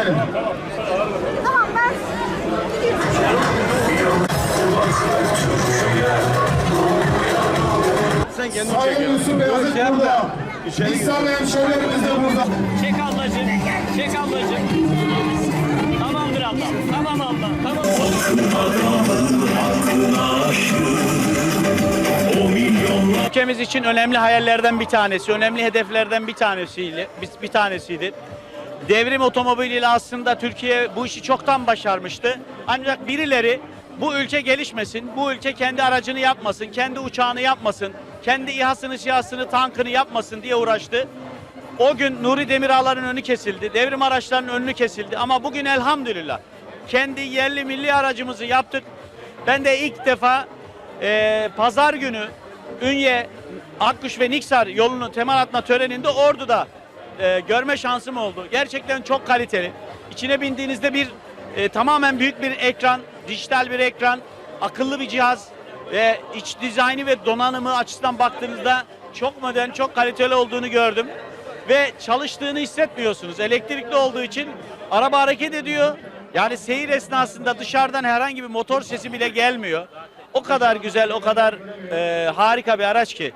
gidelim. Tamam ben gidiyorum. Sen kendin çekiyorsun. Sayın Yusuf Beyazıt şey burada. İçeri İhsan hemşehrilerimiz de burada. Çek ablacığım. Çek ablacığım. Tamamdır abla. Tamam abla. Tamam. Ülkemiz için önemli hayallerden bir tanesi, önemli hedeflerden bir tanesiydi. Bir, bir tanesiydi. Devrim otomobiliyle aslında Türkiye bu işi çoktan başarmıştı. Ancak birileri bu ülke gelişmesin, bu ülke kendi aracını yapmasın, kendi uçağını yapmasın, kendi İHA'sını, SİHA'sını, tankını yapmasın diye uğraştı. O gün Nuri Demirağların önü kesildi, devrim araçlarının önünü kesildi. Ama bugün elhamdülillah kendi yerli milli aracımızı yaptık. Ben de ilk defa eee, pazar günü Ünye, Akkuş ve Niksar yolunu temel atma töreninde Ordu'da eee, görme şansım oldu. Gerçekten çok kaliteli. İçine bindiğinizde bir eee, tamamen büyük bir ekran, dijital bir ekran, akıllı bir cihaz ve iç dizaynı ve donanımı açısından baktığınızda çok modern, çok kaliteli olduğunu gördüm. Ve çalıştığını hissetmiyorsunuz. Elektrikli olduğu için araba hareket ediyor. Yani seyir esnasında dışarıdan herhangi bir motor sesi bile gelmiyor. O kadar güzel, o kadar e, harika bir araç ki.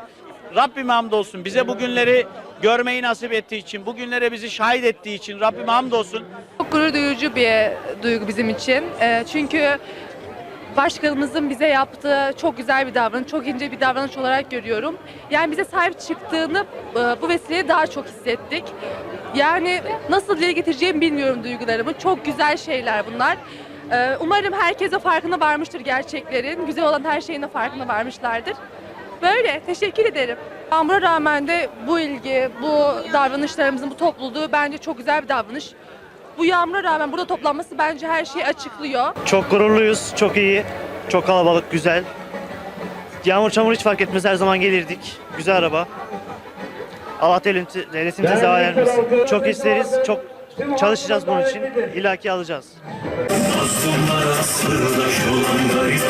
Rabbime hamdolsun bize bu günleri görmeyi nasip ettiği için, bu günlere bizi şahit ettiği için Rabbime hamdolsun. Çok gurur duyucu bir duygu bizim için. Ee, çünkü başkanımızın bize yaptığı çok güzel bir davranış, çok ince bir davranış olarak görüyorum. Yani bize sahip çıktığını e, bu vesileyle daha çok hissettik. Yani nasıl dile getireceğimi bilmiyorum duygularımı. Çok güzel şeyler bunlar. Ee, umarım herkese farkına varmıştır gerçeklerin. Güzel olan her şeyin de farkına varmışlardır. Böyle. Teşekkür ederim. Yağmura rağmen de bu ilgi, bu davranışlarımızın, bu topluluğu bence çok güzel bir davranış. Bu yağmura rağmen burada toplanması bence her şeyi açıklıyor. Çok gururluyuz, çok iyi, çok kalabalık, güzel. Yağmur çamur hiç fark etmez her zaman gelirdik. Güzel araba. Allah devleti, devletimize zeval vermesin. Çok isteriz, çok çalışacağız bunun için. İlla ki alacağız. Masumlara sırdaş olan garip